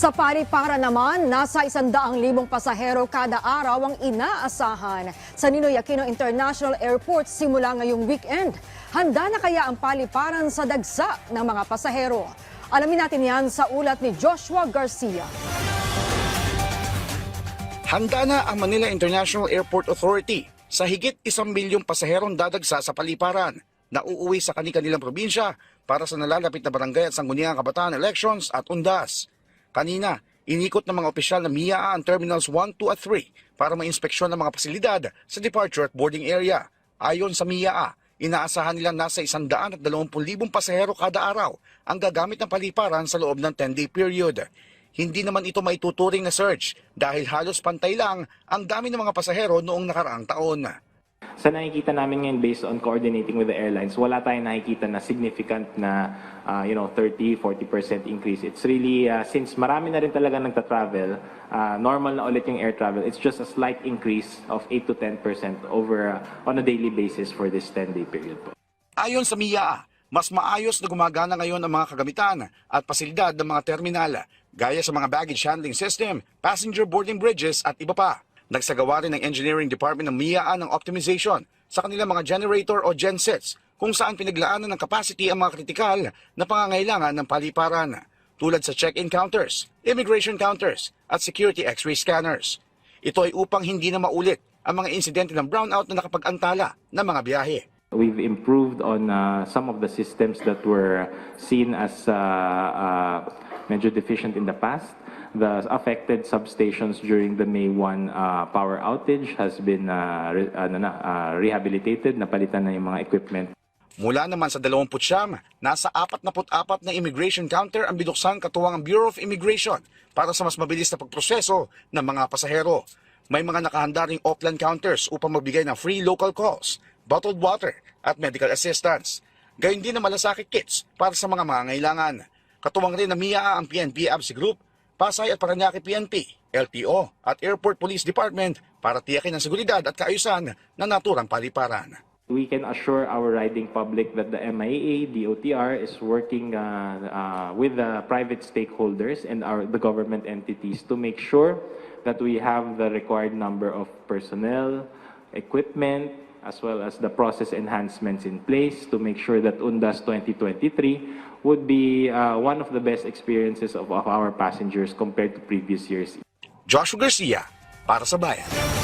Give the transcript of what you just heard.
Sa pari-para naman, nasa isandaang libong pasahero kada araw ang inaasahan sa Ninoy Aquino International Airport simula ngayong weekend. Handa na kaya ang paliparan sa dagsa ng mga pasahero? Alamin natin yan sa ulat ni Joshua Garcia. Handa na ang Manila International Airport Authority sa higit isang milyong pasaherong dadagsa sa paliparan na uuwi sa kani-kanilang probinsya para sa nalalapit na barangay at sangguniang kabataan elections at undas. Kanina, inikot ng mga opisyal ng MIA ang Terminals 1, 2 at 3 para mainspeksyon ng mga pasilidad sa departure at boarding area. Ayon sa MIA, inaasahan nilang nasa 120,000 pasahero kada araw ang gagamit ng paliparan sa loob ng 10-day period. Hindi naman ito maituturing na surge dahil halos pantay lang ang dami ng mga pasahero noong nakaraang taon. Sa nakikita namin ngayon based on coordinating with the airlines, wala tayong nakikita na significant na uh, you know 30, 40% increase. It's really uh, since marami na rin talaga nagta-travel, uh, normal na ulit yung air travel. It's just a slight increase of 8 to 10% over uh, on a daily basis for this 10-day period po. Ayon sa MIA, mas maayos na gumagana ngayon ang mga kagamitan at pasilidad ng mga terminal, gaya sa mga baggage handling system, passenger boarding bridges at iba pa. Nagsagawa rin ng Engineering Department ng MIA ng optimization sa kanilang mga generator o gensets kung saan pinaglaanan ng capacity ang mga kritikal na pangangailangan ng paliparan tulad sa check-in counters, immigration counters at security x-ray scanners. Ito ay upang hindi na maulit ang mga insidente ng brownout na nakapag-antala ng mga biyahe. We've improved on uh, some of the systems that were seen as uh, uh, medyo deficient in the past. The affected substations during the May 1 uh, power outage has been uh, re- ano na, uh, rehabilitated, napalitan na yung mga equipment. Mula naman sa 29, nasa 44 na immigration counter ang binuksan katuwang ang Bureau of Immigration para sa mas mabilis na pagproseso ng mga pasahero. May mga nakahanda ring offline counters upang magbigay ng free local calls, bottled water at medical assistance. Gayun din ang malasakit kits para sa mga mangangailangan. Katuwang rin na MIA ang PNP ABSI Group, Pasay at Paranaque PNP, LTO at Airport Police Department para tiyakin ang seguridad at kaayusan ng naturang paliparan. We can assure our riding public that the MIA, DOTR is working uh, uh, with the private stakeholders and our, the government entities to make sure that we have the required number of personnel, equipment, as well as the process enhancements in place to make sure that UNDAS 2023 would be uh, one of the best experiences of, of our passengers compared to previous years. Joshua Garcia para sa Bayan.